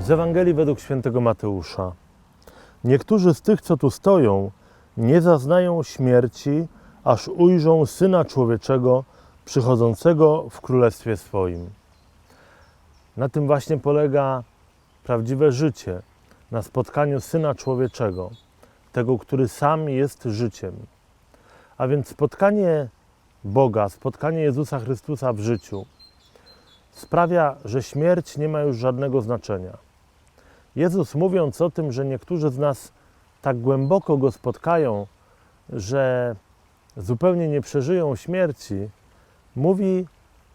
Z Ewangelii według świętego Mateusza. Niektórzy z tych, co tu stoją, nie zaznają śmierci, aż ujrzą Syna Człowieczego przychodzącego w Królestwie swoim. Na tym właśnie polega prawdziwe życie, na spotkaniu Syna Człowieczego, tego, który sam jest życiem. A więc spotkanie Boga, spotkanie Jezusa Chrystusa w życiu sprawia, że śmierć nie ma już żadnego znaczenia. Jezus mówiąc o tym, że niektórzy z nas tak głęboko go spotkają, że zupełnie nie przeżyją śmierci, mówi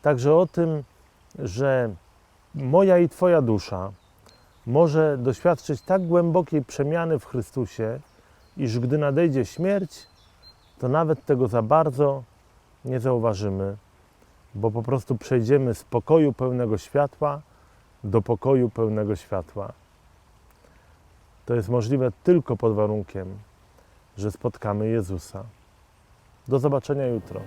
także o tym, że moja i Twoja dusza może doświadczyć tak głębokiej przemiany w Chrystusie, iż gdy nadejdzie śmierć, to nawet tego za bardzo nie zauważymy, bo po prostu przejdziemy z pokoju pełnego światła do pokoju pełnego światła. To jest możliwe tylko pod warunkiem, że spotkamy Jezusa. Do zobaczenia jutro.